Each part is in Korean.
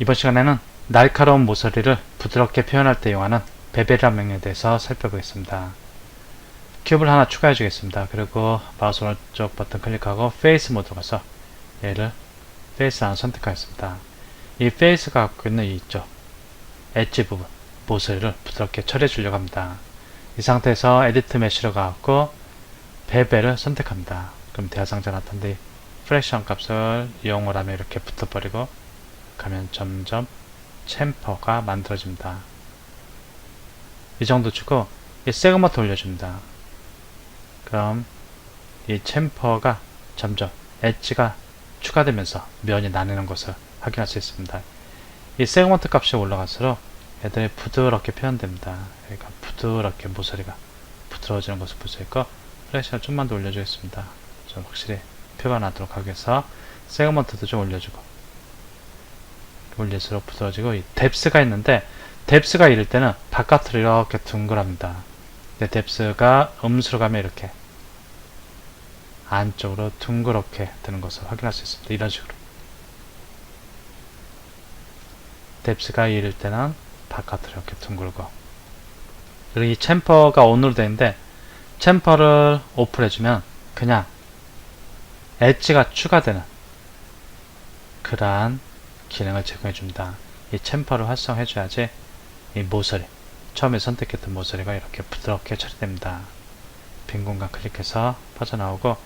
이번 시간에는 날카로운 모서리를 부드럽게 표현할 때 이용하는 베벨이라는 명령에 대해서 살펴보겠습니다. 큐브를 하나 추가해 주겠습니다. 그리고 마우스 오른쪽 버튼 클릭하고 페이스 모드로 가서 얘를 페이스 하나 선택하겠습니다. 이 페이스가 갖고 있는 이 있죠. 엣지 부분, 모서리를 부드럽게 처리해 주려고 합니다. 이 상태에서 에디트 메쉬로 가고 베벨을 선택합니다. 그럼 대화상자 나타난데 프랙션 값을 이용을 하면 이렇게 붙어버리고 가면 점점 챔퍼가 만들어집니다. 이 정도 주고 이 세그먼트 올려줍니다. 그럼 이 챔퍼가 점점 엣지가 추가되면서 면이 나뉘는 것을 확인할 수 있습니다. 이 세그먼트 값이 올라갈수록 애들이 부드럽게 표현됩니다. 그러니까 부드럽게 모서리가 부드러워지는 것을 볼 수 있고 프레셔를 좀만 더 올려주겠습니다. 좀 확실히 표가 나도록 하기 위해서 세그먼트도 좀 올려주고 올릴수록 부드러워지고 이 뎁스가 있는데 뎁스가 이럴 때는 바깥으로 이렇게 둥그랍니다. 근데 뎁스가 음수로 가면 이렇게 안쪽으로 둥그렇게 되는 것을 확인할 수 있습니다. 이런 식으로 뎁스가 이럴 때는 바깥으로 이렇게 둥글고 그리고 이 챔퍼가 온으로 되는데 챔퍼를 오픈해주면 그냥 엣지가 추가되는 그러한 기능을 제공해줍니다. 이 챔퍼를 활성해줘야지 이 모서리 처음에 선택했던 모서리가 이렇게 부드럽게 처리됩니다. 빈 공간 클릭해서 빠져나오고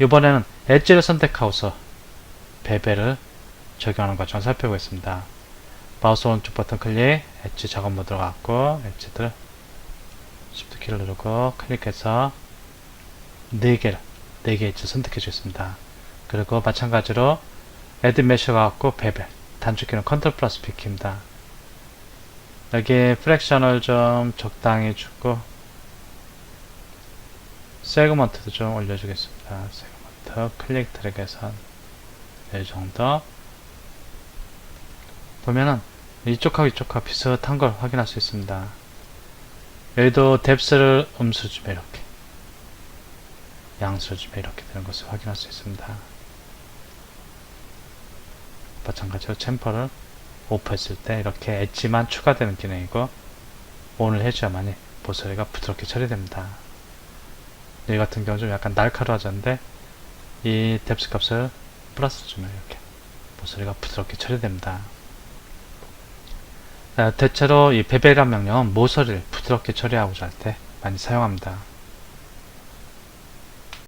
이번에는 엣지를 선택하고서 베벨을 적용하는 과정을 살펴보겠습니다. 마우스 오른쪽 버튼 클릭, 엣지 작업 모드로 갔고 엣지들 Shift 키를 누르고 클릭해서 4개를 4개 엣지 선택해 주겠습니다. 그리고 마찬가지로 에드 메셔가 갖고 베벨 단축키는 컨트롤 플러스 B키입니다. 여기 프랙션을 좀 적당히 주고 세그먼트도 좀 올려주겠습니다. 세그먼트 클릭 드래그해서 이 정도 보면은 이쪽하고 이쪽하고 비슷한 걸 확인할 수 있습니다. 여기도 뎁스를 음수 주면 이렇게 양수 주면 이렇게 되는 것을 확인할 수 있습니다. 마찬가지로 챔퍼를 오프했을 때 이렇게 엣지만 추가되는 기능이고 온을 해줘야만이 모서리가 부드럽게 처리됩니다. 여기 같은 경우 좀 약간 날카로워졌는데 이 뎁스 값을 플러스 주면 이렇게 모서리가 부드럽게 처리됩니다. 자, 대체로 이 베벨이란 명령은 모서리를 부드럽게 처리하고자 할 때 많이 사용합니다.